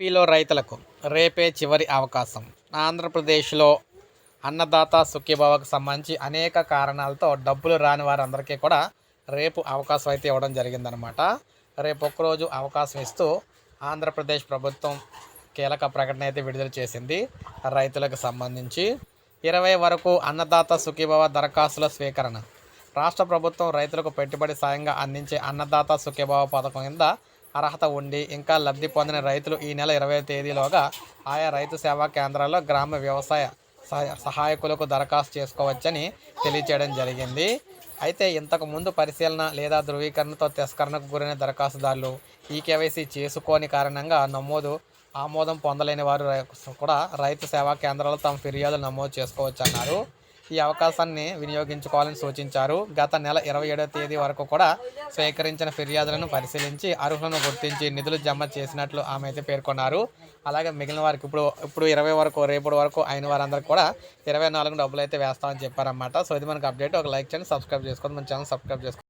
ఏపీలో రైతులకు రేపే చివరి అవకాశం. ఆంధ్రప్రదేశ్లో అన్నదాత సుఖీభావకు సంబంధించి అనేక కారణాలతో డబ్బులు రాని వారందరికీ కూడా రేపు అవకాశం అయితే ఇవ్వడం జరిగిందనమాట రేపు ఒక్కరోజు అవకాశం ఇస్తూ ఆంధ్రప్రదేశ్ ప్రభుత్వం కీలక ప్రకటన అయితే విడుదల చేసింది. రైతులకు సంబంధించి ఇరవై వరకు అన్నదాత సుఖీభావ దరఖాస్తుల స్వీకరణ. రాష్ట్ర ప్రభుత్వం రైతులకు పెట్టుబడి సాయంగా అందించే అన్నదాత సుఖీభావ పథకం కింద అర్హత ఉండి ఇంకా లబ్ధి పొందిన రైతులు ఈ నెల ఇరవై తేదీలోగా ఆయా రైతు సేవా కేంద్రాల్లో గ్రామ వ్యవసాయ సహాయ- సహాయకులకు దరఖాస్తు చేసుకోవచ్చని తెలియచేయడం జరిగింది. అయితే ఇంతకు ముందు పరిశీలన లేదా ధృవీకరణతో తిరస్కరణకు గురైన దరఖాస్తుదారులు ఈ కేవైసీ చేసుకోని కారణంగా నమోదు ఆమోదం పొందలేని వారు కూడా రైతు సేవా కేంద్రాలు తమ ఫిర్యాదులు నమోదు చేసుకోవచ్చన్నారు. ఈ అవకాశాన్ని వినియోగించుకోవాలని సూచించారు. గత నెల ఇరవై ఏడవ తేదీ వరకు కూడా స్వీకరించిన ఫిర్యాదులను పరిశీలించి అర్హులను గుర్తించి నిధులు జమ చేసినట్లు ఆమె అయితే పేర్కొన్నారు. అలాగే మిగిలిన వారికి ఇప్పుడు ఇప్పుడు ఇరవై వరకు రేపటి వరకు అయిన వారందరికీ కూడా ఇరవై నాలుగు డబ్బులు అయితే వేస్తామని చెప్పారన్నమాట. సో ఇది మనకు అప్డేట్. ఒక లైక్ చేయండి సబ్స్క్రైబ్ చేసుకోండి. మన ఛానల్ సబ్స్క్రైబ్ చేసుకోండి.